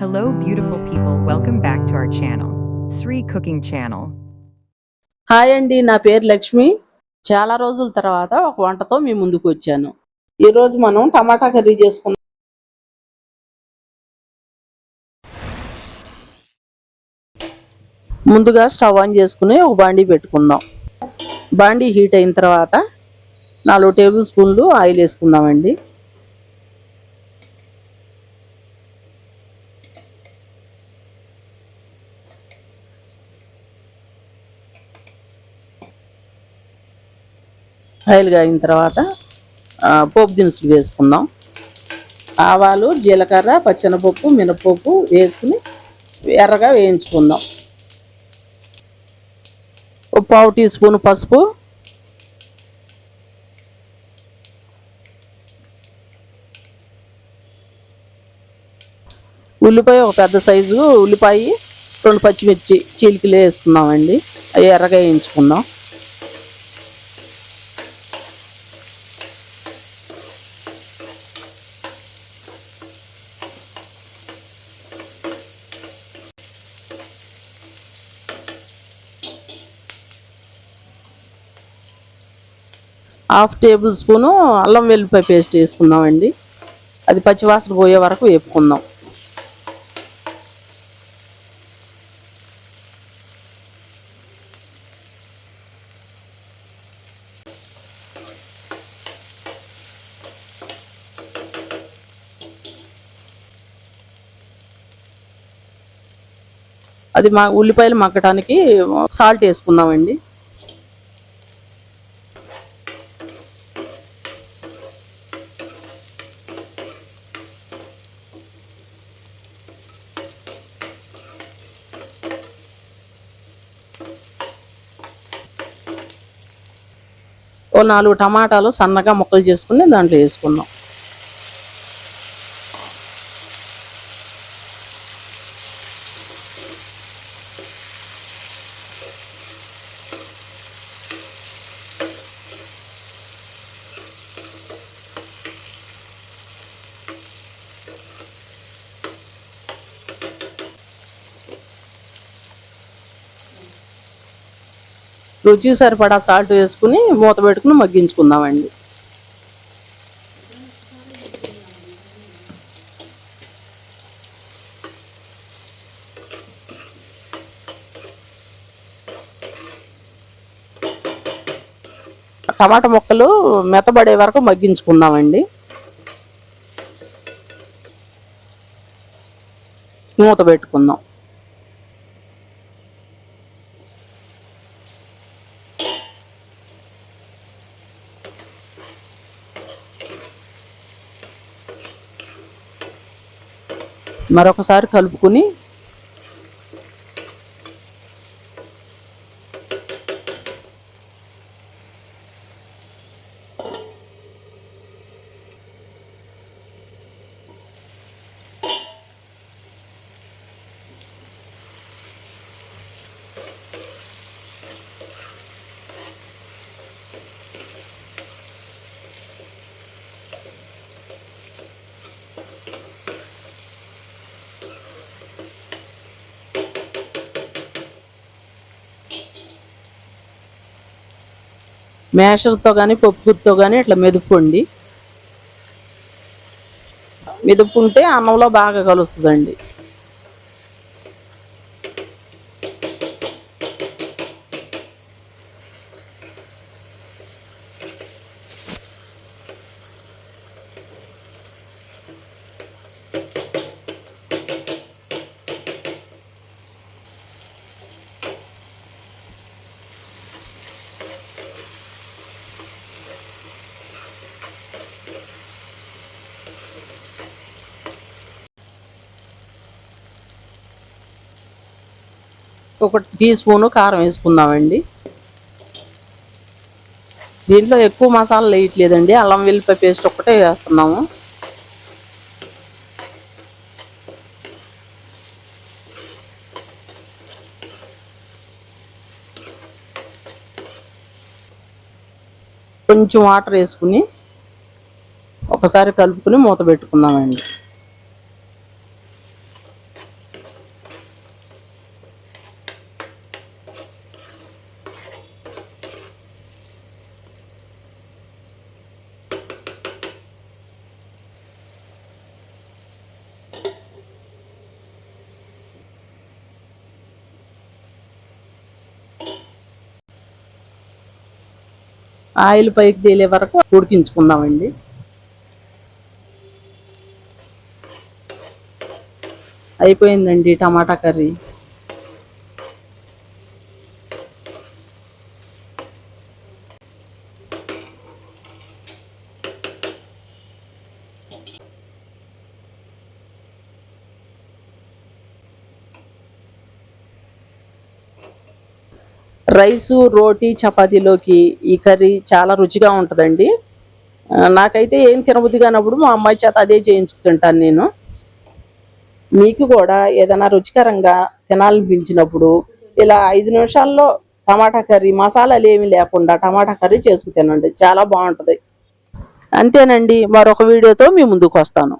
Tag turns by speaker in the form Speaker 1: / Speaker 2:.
Speaker 1: Hello, beautiful people. Welcome back to our channel, Sri Cooking Channel.
Speaker 2: Hi అండి నా పేరు లక్ష్మి. చాలా రోజుల తర్వాత ఒక వంటతో మీ ముందుకు వచ్చాను. ఈరోజు మనం టమాటా కర్రీ చేసుకున్నాం ముందుగా స్టవ్ ఆన్ చేసుకుని ఒక బాండీ పెట్టుకుందాం. బాండీ హీట్ అయిన తర్వాత నాలుగు టేబుల్ స్పూన్లు ఆయిల్ వేసుకుందామండి. ఆయిల్ కాగిన తర్వాత పోపు దినుసులు వేసుకుందాం. ఆవాలు జీలకర్ర పచ్చెనపప్పు మినపప్పు వేసుకుని ఎర్రగా వేయించుకుందాం. పావు టీ స్పూన్ పసుపు. ఉల్లిపాయ ఒక పెద్ద సైజు ఉల్లిపాయ రెండు పచ్చిమిర్చి చీలికలు వేసుకుందామండి. అవి ఎర్రగా వేయించుకుందాం. హాఫ్ టేబుల్ స్పూను అల్లం వెల్లిపాయ పేస్ట్ వేసుకుందామండి. అది పచ్చివాసన పోయే వరకు వేపుకుందాం. అది మా ఉల్లిపాయలు మగ్గటానికి సాల్ట్ వేసుకుందామండి. ఓ నాలుగు టమాటాలు సన్నగా ముక్కలు చేసుకుని దాంట్లో వేసుకున్నాం. రుచి సరిపడా సాల్ట్ వేసుకుని మూత పెట్టుకుని మగ్గించుకుందామండి. టమాటా ముక్కలు మెత్తబడే వరకు మగ్గించుకుందామండి. మూత పెట్టుకుందాం. మరొకసారి కలుపుకుని మేషర్తో కానీ పప్పుతో కానీ ఇట్లా మెదుపుకోండి. మెదుపుకుంటే అన్నంలో బాగా కలుస్తుందండి. ఒక టీ స్పూను కారం వేసుకుందామండి. దీంట్లో ఎక్కువ మసాలా వేయట్లేదండి. అల్లం వెల్లిపాయ పేస్ట్ ఒక్కటే వేస్తున్నాము. కొంచెం వాటర్ వేసుకుని ఒకసారి కలుపుకుని మూత పెట్టుకుందామండి. ఆయిల్ పైకి తేలే వరకు ఉడికించుకుందామండి. అయిపోయిందండి టమాటా కర్రీ. రైసు రోటీ చపాతీలోకి ఈ కర్రీ చాలా రుచిగా ఉంటుందండి. నాకైతే ఏం తినబుద్ధి కానప్పుడు మా అమ్మాయి చేత అదే చేయించుకుంటాను నేను. మీకు కూడా ఏదైనా రుచికరంగా తినాలనిపించినప్పుడు ఇలా ఐదు నిమిషాల్లో టమాటా కర్రీ మసాలాలు ఏమీ లేకుండా టమాటా కర్రీ చేసుకు తినండి. చాలా బాగుంటుంది. అంతేనండి. మరొక వీడియోతో మీ ముందుకు వస్తాను.